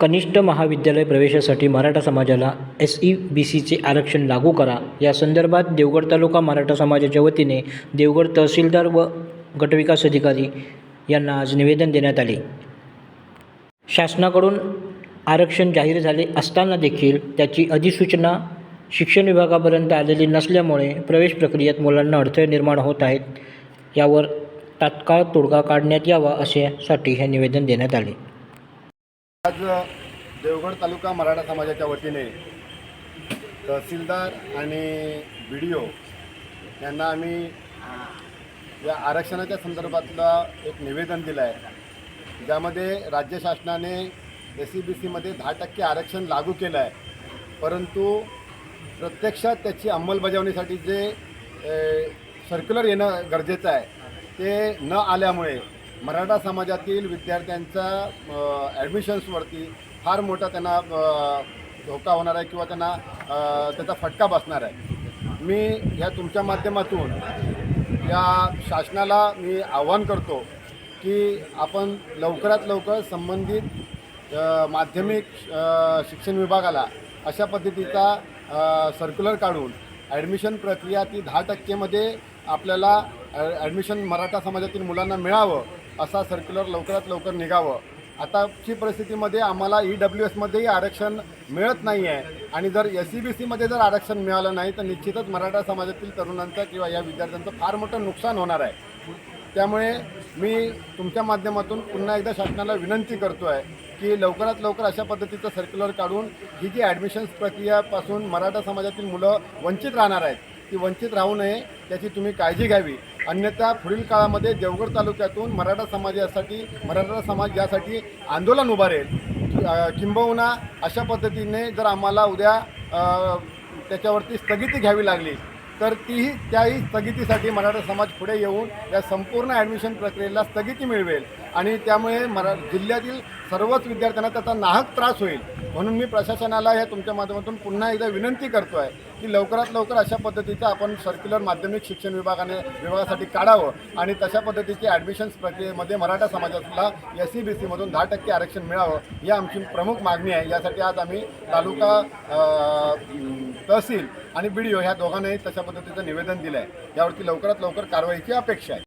कनिष्ठ महाविद्यालय प्रवेशासाठी मराठा समाजाला एस ई बी सीचे आरक्षण लागू करा. या संदर्भात देवगड तालुका मराठा समाजाच्या वतीने देवगड तहसीलदार व गटविकास अधिकारी यांना आज निवेदन देण्यात आले. शासनाकडून आरक्षण जाहीर झाले असताना देखील त्याची अधिसूचना शिक्षण विभागापर्यंत आलेली नसल्यामुळे प्रवेश प्रक्रियेत मुलांना अडथळे निर्माण होत आहेत. यावर तात्काळ तोडगा काढण्यात यावा अशासाठी हे निवेदन देण्यात आले. आज देवगड तालुका मराठा समाजाच्या वतीने तहसीलदार आणि बी डी ओ यांना आम्ही या आरक्षणाच्या संदर्भातला एक निवेदन दिलं आहे ज्यामध्ये राज्य शासनाने एस सी बी सीमध्ये दहा टक्के आरक्षण लागू केलं आहे परंतु प्रत्यक्षात त्याची अंमलबजावणीसाठी जे सर्क्युलर येणं गरजेचं आहे ते न आल्यामुळे मराठा समाजातील विद्यार्थ्यांचा ॲडमिशन्सवरती फार मोठा त्यांना धोका होणार आहे किंवा त्यांना त्याचा फटका बसणार आहे. मी या तुमच्या माध्यमातून या शासनाला मी आव्हान करतो की आपण लवकरात लवकर संबंधित माध्यमिक शिक्षण विभागाला अशा पद्धतीचा सर्क्युलर काढून ॲडमिशन प्रक्रिया ती दहा टक्केमध्ये आपल्याला ॲडमिशन मराठा समाजातील मुलांना मिळावं असा सर्क्युलर लवकरात लवकर निघावं. आताची परिस्थितीमध्ये आम्हाला ई डब्ल्यू एसमध्येही आरक्षण मिळत नाही आहे आणि जर एस सी बी सीमध्ये जर आरक्षण मिळालं नाही तर निश्चितच मराठा समाजातील तरुणांचं किंवा या विद्यार्थ्यांचं फार मोठं नुकसान होणार आहे. त्यामुळे मी तुमच्या माध्यमातून पुन्हा एकदा शासनाला विनंती करतो आहे की लवकरात लवकर अशा पद्धतीचं सर्क्युलर काढून ही जी ॲडमिशन्स प्रक्रियापासून मराठा समाजातील मुलं वंचित राहणार आहेत ती वंचित राहू नये त्याची तुम्ही काळजी घ्यावी. अन्यथा पुढील काळामध्ये देवगड तालुक्यातून मराठा समाजासाठी मराठा समाज यासाठी आंदोलन उभारेल किंबहुना अशा पद्धतीने जर आम्हाला उद्या त्याच्यावरती स्थगिती घ्यावी लागली तर तीही त्याही स्थगितीसाठी मराठा समाज पुढे येऊन या संपूर्ण ॲडमिशन प्रक्रियेला स्थगिती मिळवेल. आणि त्यामुळे मरा जिल्ह्यातील सर्वच विद्यार्थ्यांना त्याचा नाहक त्रास होईल. म्हणून मी प्रशासनाला या तुमच्या माध्यमातून पुन्हा एकदा विनंती करतो आहे की लवकरात लवकर अशा पद्धतीचं आपण सर्क्युलर माध्यमिक शिक्षण विभागाने विभागासाठी काढावं आणि तशा पद्धतीची ॲडमिशन्स प्रक्रियेमध्ये मराठा समाजाला एस सी बी सीमधून दहा टक्के आरक्षण मिळावं ही आमची प्रमुख मागणी आहे. यासाठी आज आम्ही तालुका तहसील आणि बी डी ओ ह्या दोघांनाही तशा पद्धतीचं निवेदन दिलं आहे यावरती लवकरात लवकर कारवाईची अपेक्षा आहे.